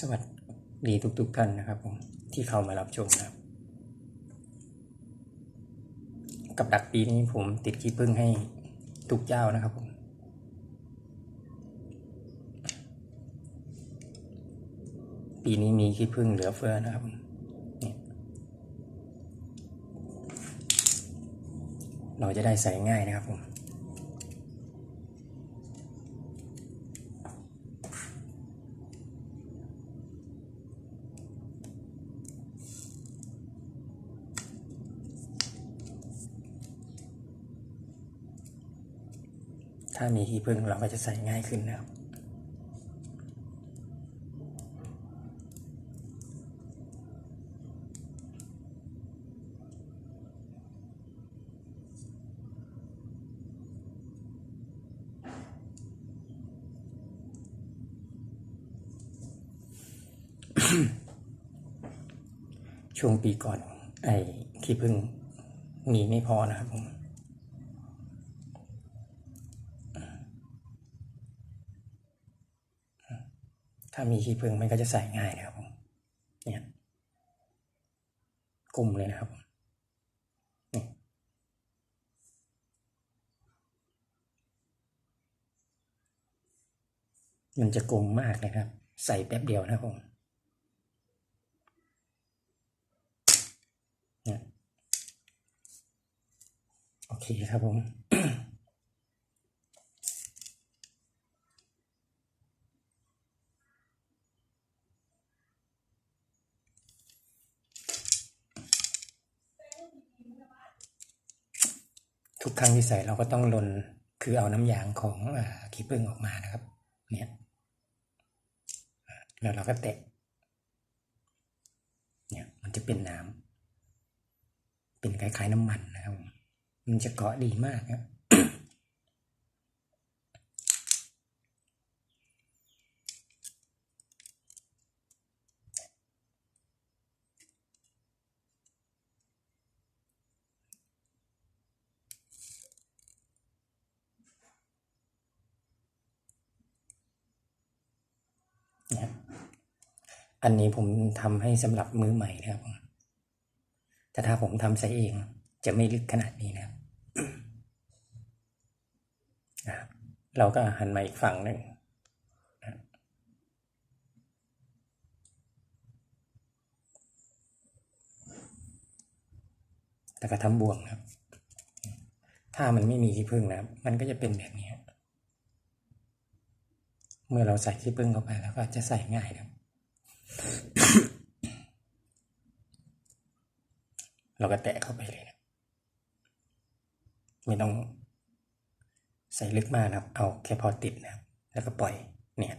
สวัสดีทุกๆท่านนะครับผมที่เข้ามารับชมนะครับ กับดักปีนี้ผมติดขี้ผึ้งให้ทุกเจ้านะครับผมปีนี้มีขี้ผึ้งเหลือเฟือนะครับเราจะได้ใส่ง่ายนะครับผม ถ้ามีขี้ผึ้งเราก็จะใส่ง่ายขึ้นนะครับ ช่วงปีก่อน ไอ้ขี้ผึ้งมีไม่พอนะครับผม ถ้ามีขี้ผึ้งมันก็จะใส่ง่ายนะครับผมเนี่ยกลุ่มเลยนะครับผมนี่มันจะกลมมากเลยครับ ใส่แป๊บเดียวนะครับผมเนี่ยโอเคครับผม ทุกค รั้งที่ใส่เราก็ต้องลนคือเอาน้ำยางของอขี้ผึ้งออกมานะครับ เนี่ยแล้วเราก็แตะเนี่ยมันจะเป็นน้ำเป็นคล้ายๆน้ำมันนะครับมมันจะเกาะดีมากครับ เนี่ยอันนี้ผมทำให้สำหรับมือใหม่นะครับแต่ถ้าผมทำใส่เองจะไม่ลึกขนาดนี้นะครับเราก็หันมาอีกฝั่งหนึ่งแล้วก็ทำบ่วงครับ ถ้ามันไม่มีที่พึ่งนะครับ มันก็จะเป็นแบบนี้ เมื่อเราใส่ขี้ผึ้งเข้าไปแล้วก็จะใส่ง่ายครับ เราก็แตะเข้าไปเลยนะไม่ต้องใส่ลึกมากนะครับ เอาแค่พอติดนะครับ แล้วก็ปล่อยเนี่ยเนี่ย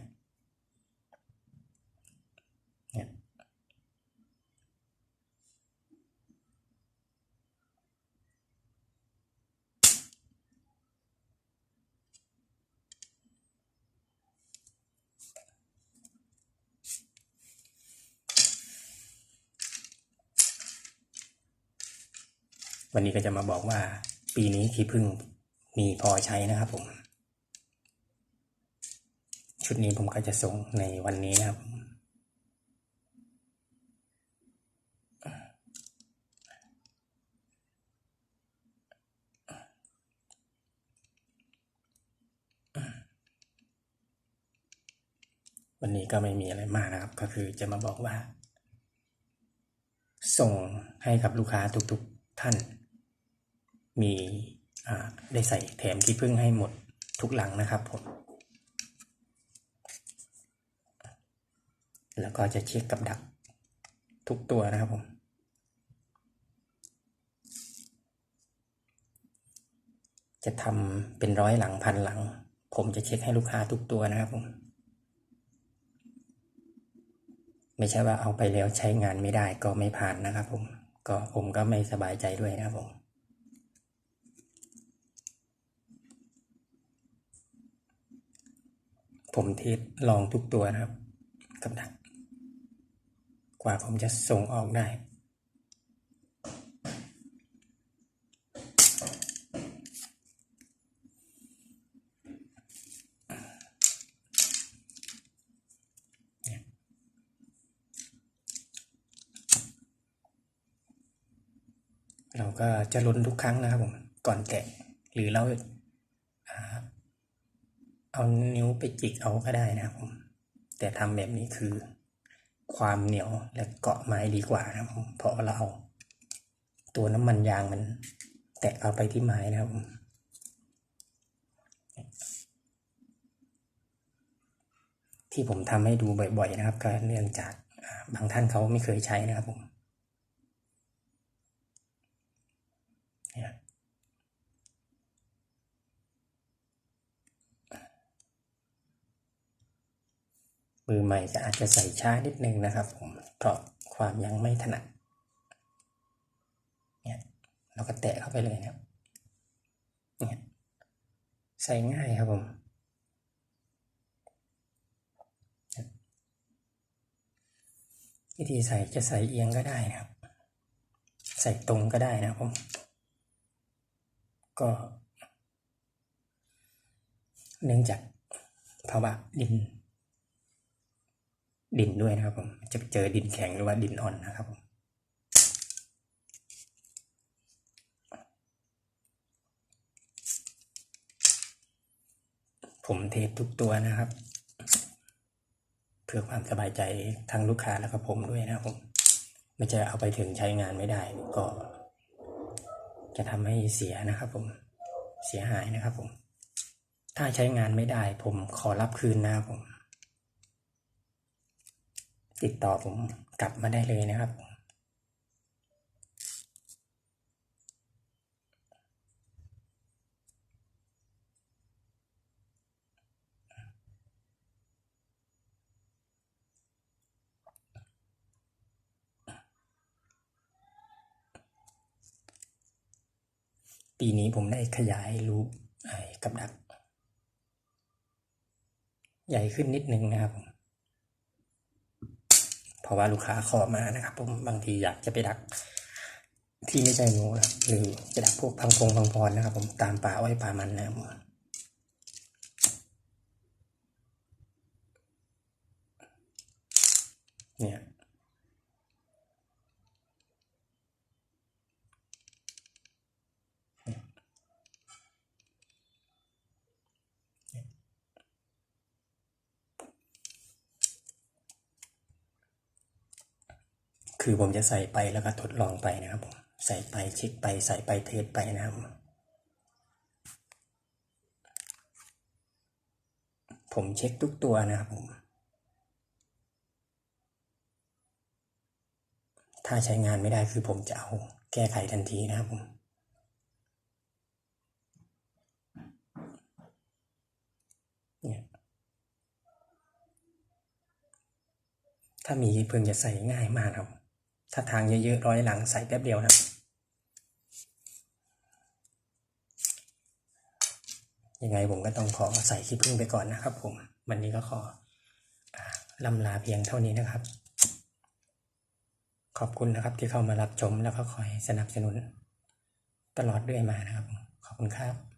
วันนี้ก็จะมาบอกว่าปีนี้ขี้ผึ้งมีพอใช้นะครับผม ชุดนี้ผมก็จะส่งในวันนี้นะครับ วันนี้ก็ไม่มีอะไรมากนะครับ ก็คือจะมาบอกว่า ส่งให้กับลูกค้าทุกๆท่าน มีได้ใส่แถมขี้ผึ้งให้หมดทุกหลังนะครับผม แล้วก็จะเช็คกับดักทุกตัวนะครับผม จะทำเป็นร้อยหลังพันหลัง ผมจะเช็คให้ลูกค้าทุกตัวนะครับผม ไม่ใช่ว่าเอาไปแล้วใช้งานไม่ได้ก็ไม่ผ่านนะครับผม ก็ผมก็ไม่สบายใจด้วยนะครับผม ผมเทสลองทุกตัวนะครับกับดัก กว่าผมจะส่งออกได้เราก็จะลุ้นทุกครั้งนะครับผม ก่อนแกะหรือเรา เอานิ้วไปจิกเอาก็ได้นะครับผม แต่ทำแบบนี้คือ ความเหนียวและเกาะไม้ดีกว่านะครับผมเพราะเราเอาตัวน้ำมันยางมัน แตะเอาไปที่ไม้นะครับผมที่ผมทำให้ดูบ่อย ๆ นะครับ ก็เนื่องจากบางท่านเขาไม่เคยใช้นะครับผมเนี่ย มือใหม่จะอาจจะใส่ช้านิดนึงนะครับผมเพราะความยังไม่ถนัดเนี่ยเราก็แตะเข้าไปเลยนะครับเนี่ยใส่ง่ายครับผมวิธีใส่จะใส่เอียงก็ได้นะครับ ใส่ตรงก็ได้นะครับผมก็เนื่องจากภาวะดิน ดินด้วยนะครับผมจะเจอดินแข็งหรือว่าดินอ่อนนะครับผมผมเทสทุกตัวนะครับ เพื่อความสบายใจทั้งลูกค้าแล้วก็ผมด้วยนะครับผมไม่จะเอาไปถึงใช้งานไม่ได้ก็ จะทำให้เสียนะครับ ผมเสียหายนะครับ ผม ถ้าใช้งานไม่ได้ ผมขอรับคืนนะครับผม ติดต่อผมกลับมาได้เลยนะครับ ปีนี้ผมได้ขยายรูปกับดัก ใหญ่ขึ้นนิดนึงนะครับผม เพราะว่าลูกค้าขอมานะครับผมบางทีอยากจะไปดัก ที่ไม่ใช่งูนะหรือจะดักพวกพังพงพังพรนะครับ ผมตามป่าอ้อยป่ามันนะครับ คือผมจะใส่ไปแล้วก็ทดลองไปนะครับผมใส่ไปเช็คไปใส่ไปเทสไปนะครับผมเช็คทุกตัวนะครับผม ถ้าใช้งานไม่ได้คือผมจะเอาแก้ไขทันทีนะครับผม เนี่ยถ้ามีเพิ่งจะใส่ง่ายมากครับ ถ้าทางเยอะๆร้อยหลังใส่แป๊บเดียวนะยังไงผมก็ต้องขอใส่ขี้ผึ้งไปก่อนนะครับผม วันนี้ก็ขออลำลาเพียงเท่านี้นะครับ ขอบคุณนะครับที่เข้ามารับชมแล้วก็คอยสนับสนุนตลอดเรื่อยมานะครับ ขอบคุณครับ